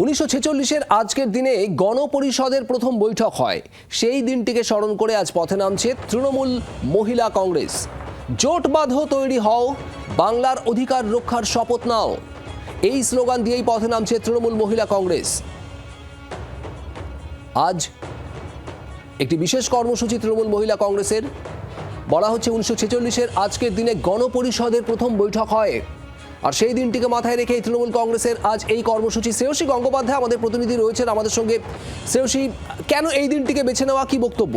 উনিশশো ছেচল্লিশের আজকের দিনে গণপরিষদের প্রথম বৈঠক হয়। সেই দিনটিকে স্মরণ করে আজ পথে নামছে তৃণমূল মহিলা কংগ্রেস। জোট বাঁধো তৈরি হও, বাংলার অধিকার রক্ষার শপথ নাও। এই স্লোগান দিয়েই পথে নামছে তৃণমূল মহিলা কংগ্রেস। আজ একটি বিশেষ কর্মসূচি তৃণমূল মহিলা কংগ্রেসের। বলা হচ্ছে উনিশশো ছেচল্লিশের আজকের দিনে গণপরিষদের প্রথম বৈঠক হয়। আর সেই দিনটিকে মাথায় রেখে তৃণমূল কংগ্রেসের আজ এই কর্মসূচি। শ্রেয়সী গঙ্গোপাধ্যায় আমাদের প্রতিনিধি রয়েছেন আমাদের সঙ্গে। শ্রেয়সী, কেন এই দিনটিকে বেছে নেওয়া কি বক্তব্য?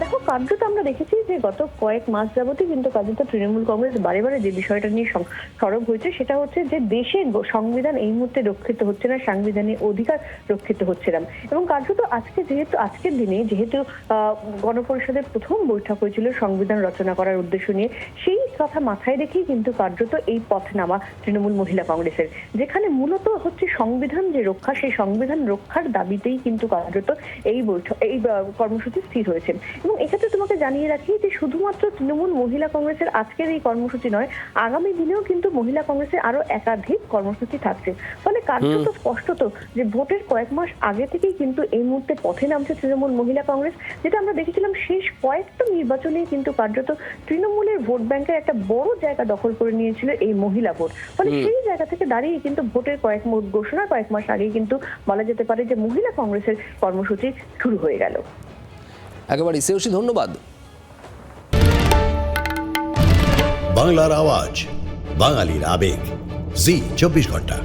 দেখো কার্যত আমরা দেখেছি যে গত কয়েক মাস যাবতই কিন্তু কার্যত তৃণমূল কংগ্রেস বারে বারে যে বিষয়টা নিয়ে সরব হয়েছে, সেটা হচ্ছে যে দেশের সংবিধান এই মুহূর্তে রক্ষিত হচ্ছে না, সাংবিধানিক অধিকার রক্ষিত হচ্ছে না। এবং কার্যত আজকে যেহেতু, আজকের দিনে যেহেতু গণপরিষদের প্রথম বৈঠক হয়েছিল সংবিধান রচনা করার উদ্দেশ্য নিয়ে, সেই কথা মাথায় রেখেই কিন্তু কার্যত এই পথ নামা তৃণমূল মহিলা কংগ্রেসের যেখানে মূলত হচ্ছে সংবিধান যে রক্ষা সেই সংবিধান রক্ষার দাবিতেই কিন্তু কার্যত এই বৈঠক এই কর্মসূচি স্থির হয়েছে। এবং এক্ষেত্রে তোমাকে জানিয়ে রাখি যে শুধুমাত্র তৃণমূল মহিলা কংগ্রেসের আজকের এই কর্মসূচি নয় আগামী দিনেও কিন্তু মহিলা কংগ্রেসের আরও একাধিক কর্মসূচি থাকছে। ফলে কার্যত স্পষ্টত যে ভোটের কয়েক মাস আগে থেকেই কিন্তু এই মুহূর্তে পথে নামছে তৃণমূল মহিলা কংগ্রেস যেটা আমরা দেখেছিলাম শেষ কয়েকটা নির্বাচনে কিন্তু কার্যত তৃণমূলের ভোট ব্যাংকের একটা বড় জায়গা দখল করে নিয়েছিল এই মহিলা ভোট। ফলে সেই জায়গা থেকে দাঁড়িয়ে কিন্তু ভোটের কয়েক ঘোষণার কয়েক মাস আগেই কিন্তু বলা যেতে পারে যে মহিলা কংগ্রেসের কর্মসূচি শুরু হয়ে গেল। একেবারে শ্রেয়সী ধন্যবাদ। বাংলার আওয়াজ বাঙালির আবেগ। জি চব্বিশ ঘণ্টা।